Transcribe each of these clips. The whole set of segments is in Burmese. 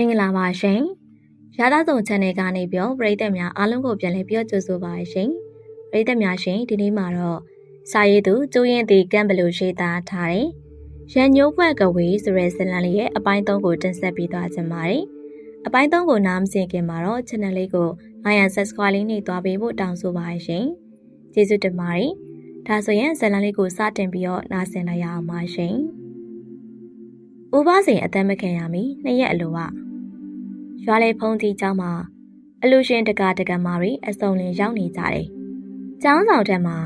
မင်္ဂလာပါရှင်။ရသားစုံ channel ကနေပြောပရိသတ်များအားလုံးကိုပြန်လည်ပြောကြိုဆိုပါရှင်။ပရိသတ်များရှင်ဒီနေ့မှာတော့စာရေးသူကျိုးရင်တီကမ်ဘလူရေးသားထားတဲ့ရန်ညိုးဘွက်ကဝေးဆိုတဲ့ဇာတ်လမ်းလေးရဲ့အပိုင်း၃ကိုတင်ဆက်ပေးသွားချင်ပါတယ်။အပိုင်း၃ကိုနားမစင်ခင်မှာတော့ channel လေးကို like and subscribe လေးနဲ့တွားပေးဖို့တောင်းဆိုပါရှင်။ကျေးဇူးတင်ပါတယ်။ဒါဆိုရင်ဇာတ်လမ်းလေးကိုစတင်ပြီးတော့နားဆင်လိုက်ရအောင်ပါရှင်။ဦးပါစိန်အသက်မခံရမီနှစ်ရက်အလိုက ရွာလေဖုံးတီကျောင်းမှာအလူရှင်တကာတကမာတွေအစုံလင်ရောက်နေကြတယ်။ကျောင်းဆောင်ထက်မှာ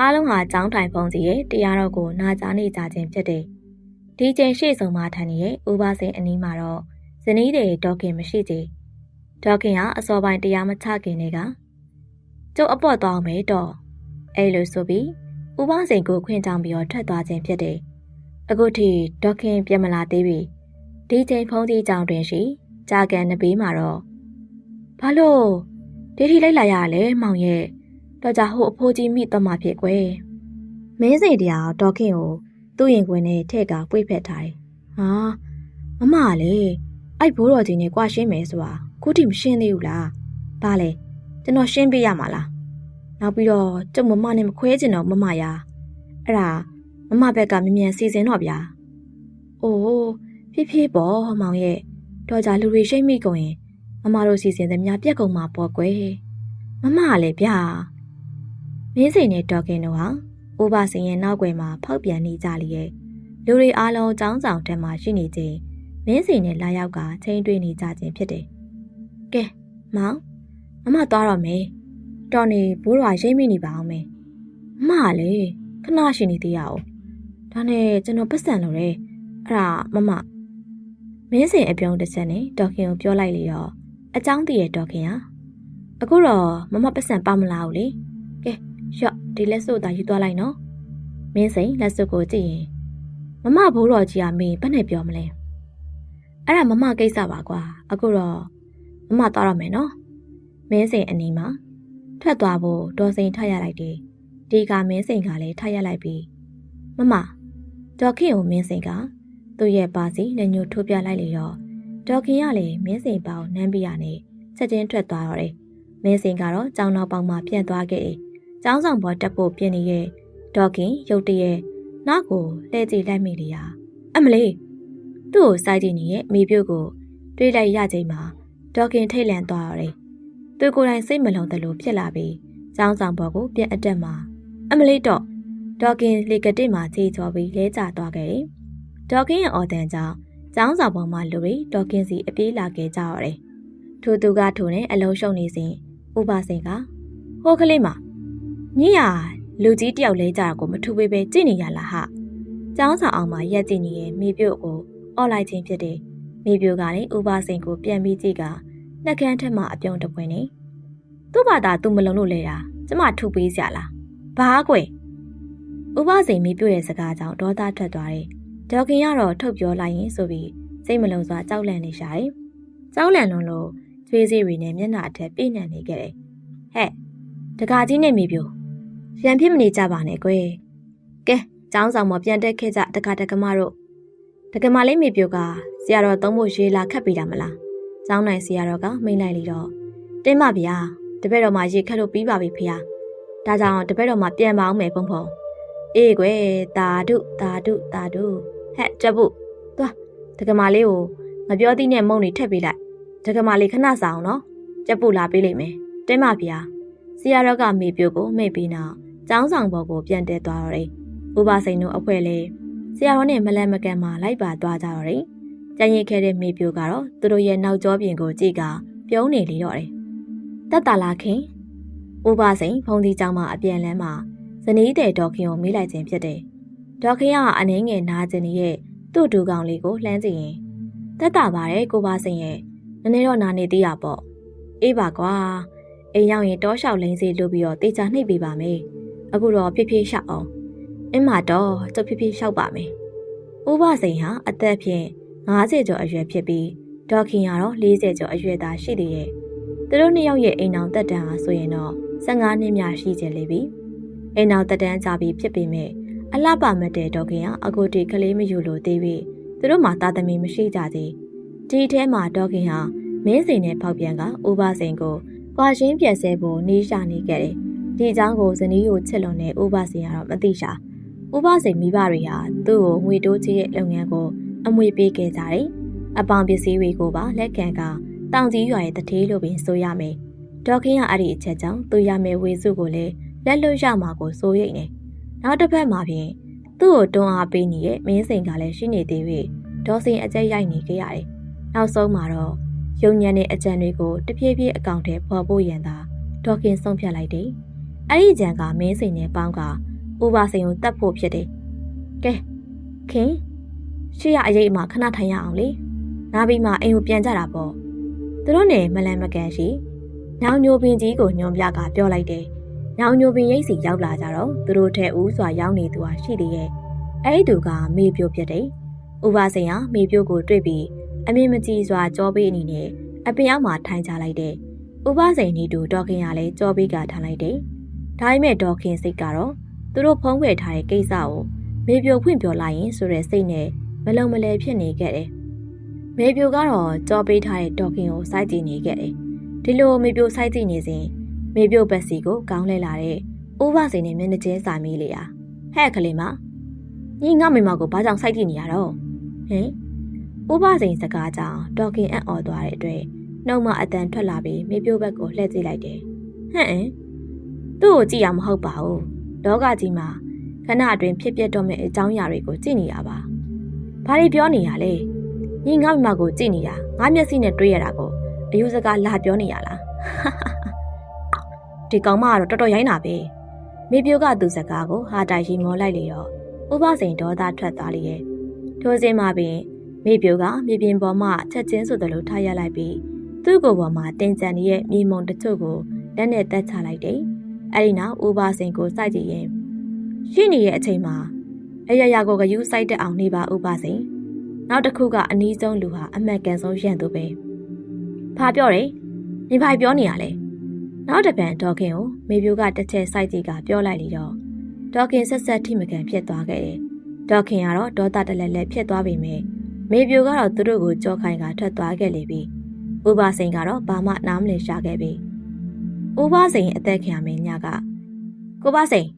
အားလုံးဟာကျောင်းထိုင်ဖုံးစီရဲ့တရားတော်ကိုနာကြားနေကြခြင်းဖြစ်တယ်။ဒီချိန်ရှေ့ဆုံးမှာထန်နေတဲ့ဥပစိန်အနီးမှာတော့ဇနီးတွေဒေါခင်မရှိသေး။ဒေါခင်ကအစောပိုင်းတရားမချခင်တွေကကျုပ်အပေါ့သွားမယ်တော့အဲ့လိုဆိုပြီးဥပစိန်ကိုခွင့်တောင်းပြီးတော့ထွက်သွားခြင်းဖြစ်တယ်။အခုထိဒေါခင်ပြန်မလာသေးပြီ။ဒီချိန်ဖုံးတီကျောင်းတွင်ရှိ ကြာကန်နဘေးမှာတော့ဘာလို့ဒေဒီလိုက်လာရလဲမောင်ရဲ့တော့ကြဟိုအဖိုးကြီးမိသွားမှဖြစ်ကွယ်မင်းစိတ်တရားဒေါခင်ကိုသူ့ရင်ခွင်နဲ့ထဲ့ကပွေ့ဖက်ထားတယ်ဟာမမလေအဲ့ဘိုးတော်ကြီးနဲ့ကြွားရှင်းမယ်ဆိုတာခုထိမရှင်းသေးဘူးလားဘာလဲကျွန်တော်ရှင်းပေးရမှာလားနောက်ပြီးတော့ကျုပ်မမနဲ့မခွဲချင်တော့မမရာအဲ့ဒါမမဘက်ကမြ мян စီစဉ်တော့ဗျာအိုးဖြည်းဖြည်းပေါ့မောင်ရဲ့ တော့ကြလူတွေရှိတ်မိကုန်ရင်မမတို့စီစဉ်သမျှပြက်ကုန်မှာပေါ့ကွယ်မမကလည်းဗျာမင်းစိန်နဲ့ဒေါကင်တို့ဟာအိုးပါစင်ရဲ့နောက်ွယ်မှာဖောက်ပြန်နေကြလေရဲ့လူတွေအားလုံးចောင်းဆောင်ထက်မှာရှိနေခြင်းမင်းစိန်နဲ့လာရောက်ကချင်းတွေ့နေကြခြင်းဖြစ်တယ်ကဲမောင်မမသွားတော့မယ်တော်နေဘိုးတော်ရိတ်မိနေပါအောင်မယ်မမလေခဏရှိနေသေးရအောင်ဒါနဲ့ကျွန်တော်ပတ်စံလို့လေအဲ့ဒါမမ မင်းစင်အပြုံးတစ်ချက်နဲ့ဒေါခင်ကိုပြောလိုက်လေတော့အချောင်းတည်တဲ့ဒေါခင်ဟာအခုတော့မမပတ်စံပါမလားဟုတ်လေကဲရော့ဒီလက်စုပ်သာယူသွားလိုက်နော်မင်းစိန်လက်စုပ်ကိုကြည့်ရင်မမဘိုးတော်ကြီးကမင်းဘယ်နဲ့ပြောမလဲအဲ့ဒါမမကိစ္စပါကွာအခုတော့မမသွားတော့မယ်နော်မင်းစိန်အနေမှာထွက်သွားဖို့ဒေါ်စိန်ထရလိုက်တယ်ဒီကမင်းစိန်ကလည်းထရလိုက်ပြီးမမဒေါခင်ကိုမင်းစိန်က သူ့ရဲ့ပါစီလက်ညှိုးထိုးပြလိုက်လေရောဒေါခင်ကလည်းမင်းစိန်ပေါင်းနမ်းပြရနဲ့ချက်ချင်းထွက်သွားတော့တယ်မင်းစိန်ကတော့ကြောင်းနောက်ပေါင်းမှပြန်သွားခဲ့တယ်ကျောင်းဆောင်ပေါ်တက်ဖို့ပြင်နေရဲ့ဒေါခင်ရုတ်တရက်နောက်ကိုလှည့်ကြည့်လိုက်မိလေရာအမလေးသူ့ကိုစိုက်ကြည့်နေရဲ့မိပြုတ်ကိုတွေးလိုက်ရချိန်မှာဒေါခင်ထိတ်လန့်သွားရတယ်သူကိုယ်တိုင်စိတ်မလုံသလိုဖြစ်လာပြီးကျောင်းဆောင်ပေါ်ကိုပြန်အတက်မှာအမလေးတော့ဒေါခင်လေကတိမှာခြေချော်ပြီးလဲကျသွားခဲ့တယ် ဒေါကင်းရဲ့အော်တန်ကြောင့်ကျောင်းစာပေါ်မှာလူတွေဒေါကင်းစီအပြေးလာခဲ့ကြရတယ်။ထိုသူကထိုနဲ့အလုံးရှုံနေစဉ်ဥပစိန်ကဟိုကလေးမညရလူကြီးတယောက်လဲကြတာကိုမထူပေးပဲကြည့်နေရလားဟာ။ကျောင်းစာအောင်မှာရက်ကြည့်နေရင်မိပြုတ်ကိုအော်လိုက်ခြင်းဖြစ်တယ်။မိပြုတ်ကလည်းဥပစိန်ကိုပြန်ပြီးကြည့်ကနှက်ခမ်းထက်မှအပြုံးတပွင့်နေ။သူ့ဘာသာသူမလုံလို့လဲတာကျမထူပေးစရာလား။ဘာကွယ်ဥပစိန်မိပြုတ်ရဲ့စကားကြောင့်ဒေါသထွက်သွားတယ်။ ဒေါခင်ကတော့ထုတ်ပြောလိုက်ရင်ဆိုပြီးစိတ်မလုံစွာကြောက်လန့်နေရှာတယ်။ကြောက်လန့်လွန်းလို့သွေးစီးတွေနဲ့မျက်နှာအထက်ပြည့်ညံ့နေခဲ့တယ်။ဟဲ့တကာကြီးနဲ့မိပြိုရန်ဖြစ်မနေကြပါနဲ့ကွယ်။ကဲကျောင်းဆောင်မပြန်တက်ခဲ့ကြတကာတကမတို့တကမလေးမိပြိုကဆရာတော်သုံးဖို့ရေးလာခတ်ပေးတာမလား။ကျောင်းနိုင်ဆရာတော်ကမိန်လိုက်လေတော့တင်းမဗျာတပည့်တော်မှရေခတ်လို့ပြီးပါပြီဖေ။ဒါကြောင့်တပည့်တော်မှပြန်ပါအောင်မယ်ဖုံဖုံ။အေးကွယ်တာဒုတာဒုတာဒု ဟဲ့ကြက်ဖို့သွားတကမာလေးကိုမပြောသည့်နဲ့မုံနေထက်ပေးလိုက်တကမာလေးခဏစာအောင်နော်ကြက်ဖို့လာပေးလိမ့်မယ်တင်းမဗျာဆရာတော်ကမေပြိုကိုမိတ်ပြီးနောက်ကျောင်းဆောင်ဘော်ကိုပြန်တဲသွားတော့တယ်ဥပစိန်တို့အဖွဲလဲဆရာတော်နဲ့မလန်မကန်မှလိုက်ပါသွားကြတော့တယ်ကြံရစ်ခဲ့တဲ့မေပြိုကတော့သူတို့ရဲ့နောက်ကျောပြင်ကိုကြည့်ကပြုံးနေလေတော့တယ်တက်တာလာခင်ဥပစိန်ဖုန်ဒီကျောင်းမှာအပြန်လန်းမှာဇနီးတဲ့ဒေါခင်ကိုမေးလိုက်ခြင်းဖြစ်တယ် ဒေါခင်ကအနှင်းငယ်နာကျင်နေတဲ့သူ့ဒူကောင်လေးကိုလှမ်းကြည့်ရင်တက်တာပါတယ်ကိုပါစင်ရဲ့နည်းနည်းတော့နာနေသေးတာပေါ့အေးပါကွာအိမ်ရောက်ရင်တောလျှောက်လိမ့်စီလုပ်ပြီးတော့တေချာနှိပ်ပေးပါမယ်အခုတော့ဖြည်းဖြည်းရှောက်အောင်အင်းမတော့ကျုပ်ဖြည်းဖြည်းရှောက်ပါမယ်ဥပစိန်ဟာအသက်ဖြင့်50ကျော်အရွယ်ဖြစ်ပြီးဒေါခင်ကတော့40ကျော်အရွယ်သားရှိသေးရဲ့သူတို့နှစ်ယောက်ရဲ့အိမ်အောင်တက်တန်းဟာဆိုရင်တော့15နှစ်များရှိကြလေပြီအိမ်အောင်တက်တန်းကြပြီးဖြစ်ပေမဲ့ အလှပမတဲ့ဒေါခင်ကအကိုတီကလေးမယူလို့သေးပြီသူတို့မှသားသမီးမရှိကြသေးမဒီထဲမှာဒေါခင်ဟာမင်းစိန်နဲ့ပေါက်ပြန်ကဥပစိန်ကိုကွာရှင်းပြက်ဆဲဖို့နေရှာနေခဲ့တယ်။ဒီအကြောင်းကိုဇနီးကိုချစ်လွန်တဲ့ဥပစိန်ကတော့မသိရှာ။ဥပစိန်မိဘတွေဟာသူ့ကိုငွေတိုးချေးတဲ့လုပ်ငန်းကိုအမွေပေးခဲ့ကြတယ်။အပေါင်ပစ္စည်းတွေကိုပါလက်ခံကတောင်ကြီးရွာရဲ့တထေးလိုပင်ဆိုရမယ်။ဒေါခင်ကအဲ့ဒီအချက်ကြောင့်သူရမယ်ဝေစုကိုလည်းလက်လွတ်ရမှာကိုစိုးရိမ်နေ။ နောက်တစ်ဖက်မှာဖြင့်သူ့ကိုတွန်းအားပေးနေတဲ့မင်းစိန်ကလည်းရှိနေသေး၍ဒေါ်စင်အကျက်ရိုက်နေခဲ့ရတယ်။နောက်ဆုံးမှာတော့ယုံညံတဲ့အကြံတွေကိုတဖြည်းဖြည်းအကောင့်ထဲပေါ်ဖို့ရန်သာဒေါ်ခင်ဆုံးဖြတ်လိုက်တယ်။အဲ့ဒီကြံကမင်းစိန်နဲ့ပေါင်းကဥပါစိန်ကိုတတ်ဖို့ဖြစ်တယ်။ကဲခင်ရှေ့ရအရေးအမှခဏထိုင်ရအောင်လေ။နားပြီးမှအိမ်ကိုပြန်ကြတာပေါ့။သူတို့နဲ့မလန်မကန်ရှိနောင်ညိုပင်ကြီးကိုညွန်ပြကပြောလိုက်တယ်။ နောင်ညိုပင်ရိတ်စီရောက်လာကြတော့သူတို့ထဲဦးစွာရောက်နေသူဟာရှိသေးရဲ့။အဲ့ဒီသူကမေပြိုဖြစ်တယ်။ဥပါစိန်ဟာမေပြိုကိုတွေ့ပြီးအမြင့်မကြီးစွာကြောပေးအနေနဲ့အပင်အောက်မှာထိုင်ချလိုက်တဲ့ဥပစိန်နီတူဒေါခင်ကလည်းကြောပေးကထားလိုက်တယ်။ဒါပေမဲ့ဒေါခင်စိတ်ကတော့သူတို့ဖုံးကွယ်ထားတဲ့ကိစ္စကိုမေပြိုဖွင့်ပြောလိုက်ရင်ဆိုတဲ့စိတ်နဲ့မလုံမလဲဖြစ်နေခဲ့တယ်။မေပြိုကတော့ကြောပေးထားတဲ့ဒေါခင်ကိုစိုက်ကြည့်နေခဲ့တယ်။ဒီလိုမေပြိုစိုက်ကြည့်နေစဉ် မေပြိုပက်စီကိုကောင်းလဲလာတဲ့ဥပစိန်နဲ့မျက်နှာချင်းစာမိလေရာဟဲ့ကလေးမညီငါမိမကိုဘာကြောင့်စိုက်ကြည့်နေရတော့ဟင်ဥပစိန်စကားကြောင့်ဒေါခင်အံ့ဩသွားတဲ့အတွက်နှုတ်မအတန်ထွက်လာပြီးမေပြိုဘက်ကိုလှည့်ကြည့်လိုက်တယ်။ဟမ်အင်းသူ့ကိုကြည့်ရမဟုတ်ပါဘူး။လောကကြီးမှာခဏအတွင်းဖြစ်ပျက်တော့မယ့်အကြောင်းအရာတွေကိုကြည့်နေရပါ။ဘာတွေပြောနေရလဲ။ညီငါ့မိမကိုကြည့်နေတာငါမျက်စိနဲ့တွေးရတာကိုအယူစကားလာပြောနေရလား။ ဒီကောင်မကတော့တော်တော်ရိုင်းတာပဲ။မေပြိုကသူ့စကားကိုဟာတိုင်ရှိမောလိုက်လေရောဥပစိန်ဒေါသထွက်သွားလေရဲ့။ထိုစဉ်မှာပင်မိပြိုကမြေပြင်ပေါ်မှချက်ချင်းဆိုသလိုထားရလိုက်ပြီးသူ့ကိုယ်ပေါ်မှာတင်ကြံနေတဲ့မြေမုံတချို့ကိုလက်နဲ့တက်ချလိုက်တယ်။အဲဒီနောက်ဦးပါစင်ကိုစိုက်ကြည့်ရင်ရှိနေတဲ့အချိန်မှာအရရကိုဂယူးစိုက်တက်အောင်နေပါဦးပါစင်။နောက်တစ်ခုကအနီးဆုံးလူဟာအမှန်ကန်ဆုံးရန်သူပဲ။ဘာပြောတယ်။နေဘာပြောနေရလဲ။ နောက်တစ်ပံဒေါခင်ကိုမေပြိုးကတစ်ချက်စိုက်ကြည့်ကပြောလိုက်လေတော့ဒေါခင်ဆက်ဆက်ထိမကန်ဖြစ်သွားခဲ့တယ်။ဒေါခင်ကတော့ဒေါသတလက်လက်ဖြစ်သွားပြီမယ်။မေပြိုကတော့သူတို့ကိုကြောခိုင်ကထွက်သွားခဲ့လေပြီ။ဥပစိန်ကတော့ဘာမှနားမလည်ရှာခဲ့ပြီ။ဥပစိန်အသက်ခံရမင်းညကကိုပစိန်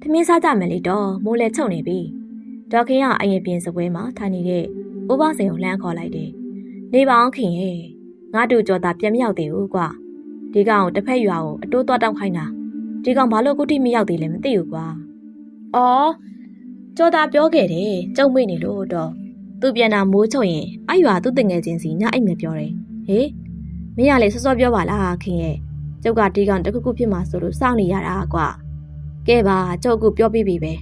ထမင်းစားကြမယ်လေတော့မိုးလဲချုပ်နေပြီ။ဒေါခင်ကအရင်ပြင်စပွဲမှာထိုင်နေတဲ့ဥပစိန်ကိုလှမ်းခေါ်လိုက်တယ်။နေပါအောင်ခင်ရဲ့ငါတို့ကြော်တာပြန်မရောက်သေးဘူးကွာ။ ဒီကောင်တစ်ဖက်ရွာကိုအတိုးသွားတောင်းခိုင်းတာ။ဒီကောင်ဘာလို့ကုတိမရောက်သေးလဲမသိဘူးကွာ။အော်ကြော်တာပြောခဲ့တယ်ကြုံမိနေလို့တော့သူပြန်တာမိုးချုံရင်အဲ့ရွာသူ့တငယ်ချင်းစီညအိတ်မပြောတယ်ဟေးမင်းကလေစောစောပြောပါလားခင်ရဲ့ကျုပ်ကဒီကောင်တခုခုဖြစ်မှာဆိုလို့စောင့်နေရတာကွာကဲပါကျုပ်ကပြောပြပြီပဲ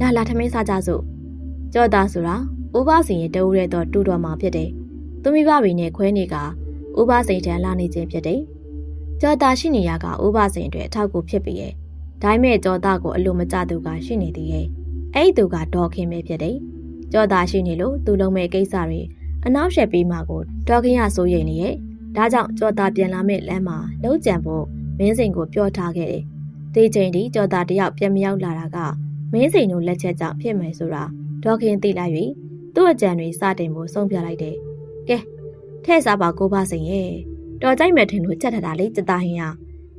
လာလာထမင်းစားကြစို့ကြော့သားဆိုတာဥပစင်ရဲ့တဦးရဲတော့တူတော်မှာဖြစ်တယ်သူမိဘတွေနဲ့ခွဲနေကဥပစိန်တန်လာနေခြင်းဖြစ်တယ် ကြော်သားရှိနေရကဥပစိန်အတွက်အထောက်ကူဖြစ်ပြီရဲ့ဒါပေမဲ့ကြော်သားကိုအလိုမကျသူကရှိနေသေးရဲ့အဲ့ဒီသူကဒေါ်ခင်ပဲဖြစ်တယ်ကြော်သားရှိနေလို့သူလုံးမဲ့ကိစ္စတွေအနောက်ရှက်ပြီးမှကိုဒေါခင်ရစိုးရိမ်နေရဲ့ဒါကြောင့်ကြော်သားပြန်လာမဲ့လမ်းမှာလှုပ်ကြံဖို့မင်းစိန်ကိုပြောထားခဲ့တယ်ဒီချိန်ထိကြော်သားတယောက်ပြန်မရောက်လာတာကမင်းစိန်တို့လက်ချက်ကြောင့်ဖြစ်မယ်ဆိုတာဒေါခင်သိလိုက်၍သူ့အကြံတွေစတင်ဖို့ဆုံးဖြတ်လိုက်တယ်ကဲထဲ့စားပါကိုပါစိန်ရဲ့ တော်ကြိုက်မယ်ထင်လို့ချက်ထတာလေကြတာဟင်ရ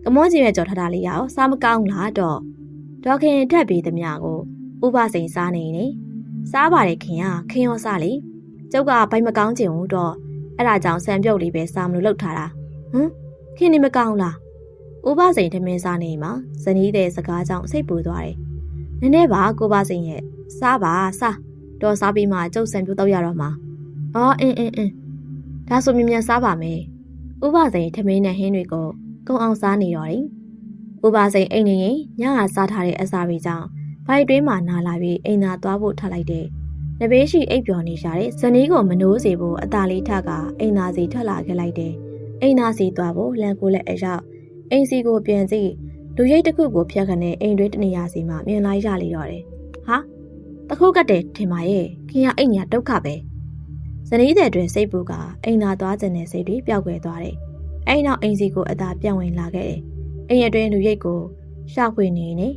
ကမောကြီးရဲ့ကြော်ထတာလေးရအောင်စားမကောင်းလားတော့ဒေါခင်ထက်ပြီးသမျှကိုဥပစိန်စားနေနေစားပါတယ်ခင်ရခင်ရောစားလေကျုပ်ကဘိုက်မကောင်းချင်ဘူးတော့အဲ့ဒါကြောင့်ဆံပြုတ်လေးပဲစားမလို့လှုပ်ထားတာဟမ်ခင်နေမကောင်းလားဥပစိန်ထမင်းစားနေမှာဇနီးတဲ့စကားကြောင့်စိတ်ပူသွားတယ်နည်းနည်းပါကိုပါစိန်ရဲ့စားပါစားတော့စားပြီးမှကျုပ်ဆံပြုတ်တော့ရတော့မှာအော်အင်းအင်းအင်းဒါဆိုမြင်မြန်စားပါမယ် ဥပစိန်ထမင်းနဲ့ဟင်းတွေကိုကုံအောင်စားနေတော့တယ်ဥပစိန်အိမ်နေရင်ညကစားထားတဲ့အစာတွေကြောင့်ဘိုက်တွင်းမှာနာလာပြီးအိမ်သာသွားဖို့ထလိုက်တဲ့နဘေးရှိအိပ်ပျော်နေရှာတဲ့ဇနီးကိုမနိုးစေဖို့အသာလေးထကအိမ်သာစီထွက်လာခဲ့လိုက်တဲ့အိမ်သာစီသွားဖို့လမ်းကိုလည်းအရောက်အိမ်စီကိုပြန်ကြည့်လူရိတ်တစ်ခုကိုဖျက်ခနဲ့အိမ်တွင်းတနေရာစီမှာမြင်လိုက်ရလေတော့တယ်ဟာတခုတ်ကတဲ့ထင်ပါရဲ့ခင်ဗျအိမ်ညာဒုက္ခပဲ ဇနီးတဲ့တွင်စိတ်ပူကအိမ်သာသွားခြင်းနဲ့စိတ်တွေပျောက်ကွယ်သွားတယ်အိမ်နောက်အိမ်စီကိုအသာပြောင်းဝင်လာခဲ့တယ်အိမ်အတွင်းလူရိတ်ကိုရှာဖွေနေနေ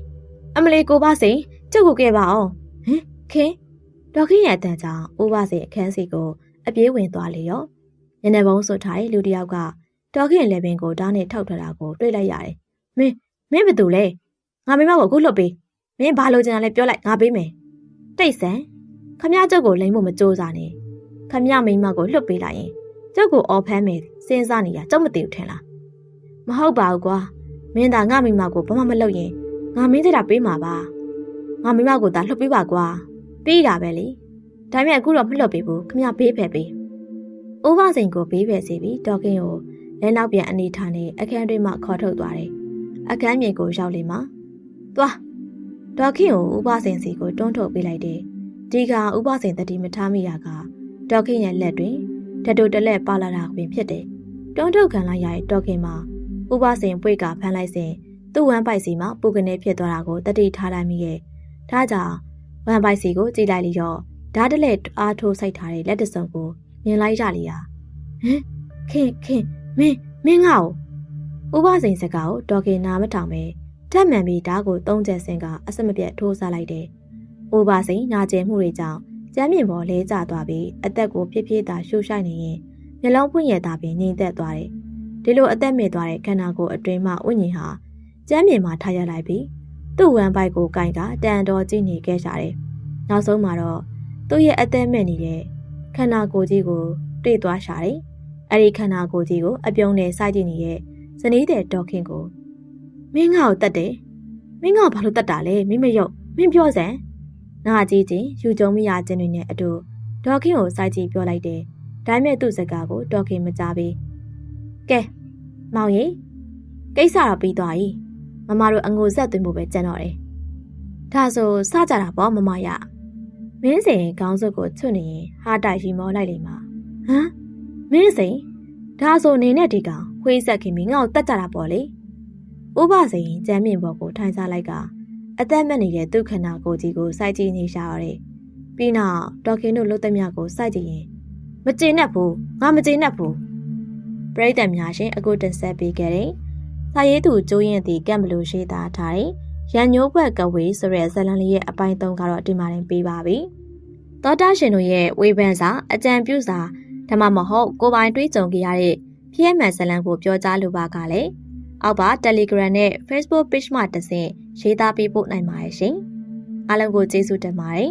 အမလီကိုပါစိန်ကျုပ်ကိုကဲပါအောင်ဟင်ခင်ဒေါခင်ရဲ့အတန်ကြောင့်ဦးပါစိန်အခန်းစီကိုအပြေးဝင်သွားလေရောညနေပုံးဆွတ်ထားတဲ့လူတစ်ယောက်ကတော်ခင်လေပင်ကိုဓာတ်နဲ့ထောက်ထတာကိုတွေ့လိုက်ရတယ်။မင်းမင်းဘာတူလဲ။ငါမိမကိုအခုလွတ်ပေး။မင်းဘာလို့ကြံလဲပြောလိုက်ငါပေးမယ်။တိတ်ဆန်ခမရကျုပ်ကိုလိမ့်ဖို့မကြိုးစားနဲ့။ ခမရမိမကိုလွတ်ပေးလိုက်ရင်ကျုပ်ကိုအော်ဖမ်းမယ်စဉ်းစားနေရကျုပ်မသိဘူးထင်လား။မဟုတ်ပါဘူးကွာ။မင်းသာငါမိမကိုဘာမှမလုပ်ရင်ငါမင်းစတာပေးမှာပါ။ငါမိမကိုသာလွတ်ပေးပါကွာ။ပေးတာပဲလေ။ဒါပေမဲ့အခုတော့မလွတ်ပေးဘူးခမရပေးဖယ်ပေး။အိုးဘစိန်ကိုပေးဖယ်စီပြီးတော်ကင်းကိုလက်နောက်ပြန်အနေထားနဲ့အခန်းတွင်းမှခေါ်ထုတ်သွားတယ်။အခန်းမြေကိုရောက်လေမှသွားဒေါ်ခင်ကိုဥပစိန်စီကိုတွန်းထုတ်ပေးလိုက်တယ်။ဒီကဥပစိန်တတိမထားမိတာက ဒေါ်ခင်ရဲ့လက်တွင်ဓတုတလက်ပါလာတာပင်ဖြစ်တယ်။တွန်းထုတ်ခံလိုက်ရတဲ့ဒေါ်ခင်မှာဥပစိန်ပွေကဖမ်းလိုက်စဉ်သူ့ဝမ်းပိုက်စီမှာပူကနေဖြစ်သွားတာကိုတတိထားလိုက်မိရဲ့။ဒါကြောင့်ဝမ်းပိုက်စီကိုကြည့်လိုက်လျော့ဓာတ်တလက်အားထိုးစိုက်ထားတဲ့လက်တစုံကိုမြင်လိုက်ကြလျာဟမ်ခင်ခင်မင်းမင်းငါ့ကိုဥပစိန်စကားကိုဒေါ်ကင်နာမထောင်ပဲထက်မှန်ပြီးဓာတ်ကိုသုံးချက်စင်ကအစမပြတ်ထိုးစားလိုက်တယ်။ဥပစိန်နာကျင်မှုတွေကြောင့် ကျမ်းမြင့်ပေါ်လဲကျသွားပြီးအသက်ကိုပြည့်ပြည့်သာရှူရှိုက်နေရင်မျက်လုံးဖွင့်ရတာပြီးငြိမ်သက်သွားတယ်။ဒီလိုအသက်မဲ့သွားတဲ့ခန္ဓာကိုယ်အတွင်းမှဝိညာဉ်ဟာကျမ်းမြင့်မှာထားရလိုက်ပြီးသူ့ဝမ်းပိုက်ကိုကင်ကတန်တော်ကြည့်နေခဲ့ကြတယ်။နောက်ဆုံးမှာတော့သူ့ရဲ့အသက်မဲ့နေတဲ့ခန္ဓာကိုယ်ကြီးကိုတွေ့သွားရှာတယ်။အဲ့ဒီခန္ဓာကိုယ်ကြီးကိုအပြုံးနဲ့စိုက်ကြည့်နေတဲ့ဇနီးတဲ့ဒေါခင်ကိုမင်းငါ့ကိုတတ်တယ်မင်းငါ့ကိုဘာလို့တတ်တာလဲမင်းမယုတ်မင်းပြောစမ်း နာကြီးချင်းယူကြုံမိရခြင်းတွေနဲ့အတူဒေါခင်ကိုစိုက်ကြည့်ပြောလိုက်တယ်ဒါမဲ့သူ့စကားကိုဒေါခင်မကြားဘူးကဲမောင်ရီကိစ္စတော့ပြီးသွားပြီမမတို့အငိုဆက်သွင်းဖို့ပဲကြံတော့တယ်ဒါဆိုစကြတာပေါ့မမရမင်းစိန်ခေါင်းစုပ်ကိုချွတ်နေရင်ဟာတိုက်ရီမောလိုက်လိမ့်မှာဟမ်မင်းစိန်ဒါဆိုနေနဲ့ဒီကောင်ခွေးဆက်ခင်ပြီးငါ့ကိုတတ်ကြတာပေါ့လေဥပစိန်ကျမ်းမြင့်ဘော်ကိုထိုင်စားလိုက်က အသက်မဲ့နေတဲ့သူ့ခန္ဓာကိုယ်ကြီးကိုစိုက်ကြည့်နေရှာရတယ်ပြီးနောက်ဒေါခင်တို့လှုပ်သမျှကိုစိုက်ကြည့်ရင်မကျေနပ်ဘူးငါမကျေနပ်ဘူးပရိသတ်များရှင်အခုတင်ဆက်ပေးခဲ့တဲ့စာရေးသူကျိုးရင်တီကံဘလူရှိသားထားတဲ့ရန်ညိုးဘွက်ကဝေးဆိုတဲ့ဇလန်လေးရဲ့အပိုင်း၃ကတော့ဒီမှာတင်ပေးပါပြီသောတာရှင်တို့ရဲ့ဝေဖန်စာအကြံပြုစာဒါမှမဟုတ်ကိုပိုင်တွေးကြုံခဲ့ရတဲ့ဖြစ်မှန်ဇလံကိုပြောကြားလိုပါကလည်းအောက်ပါ Telegram နဲ့ Facebook Page မှာတဆင့် ရေးသားပေးပို့နိုင်ပါတယ်ရှင်အားလုံးကိုကျေးဇူးတင်ပါတယ်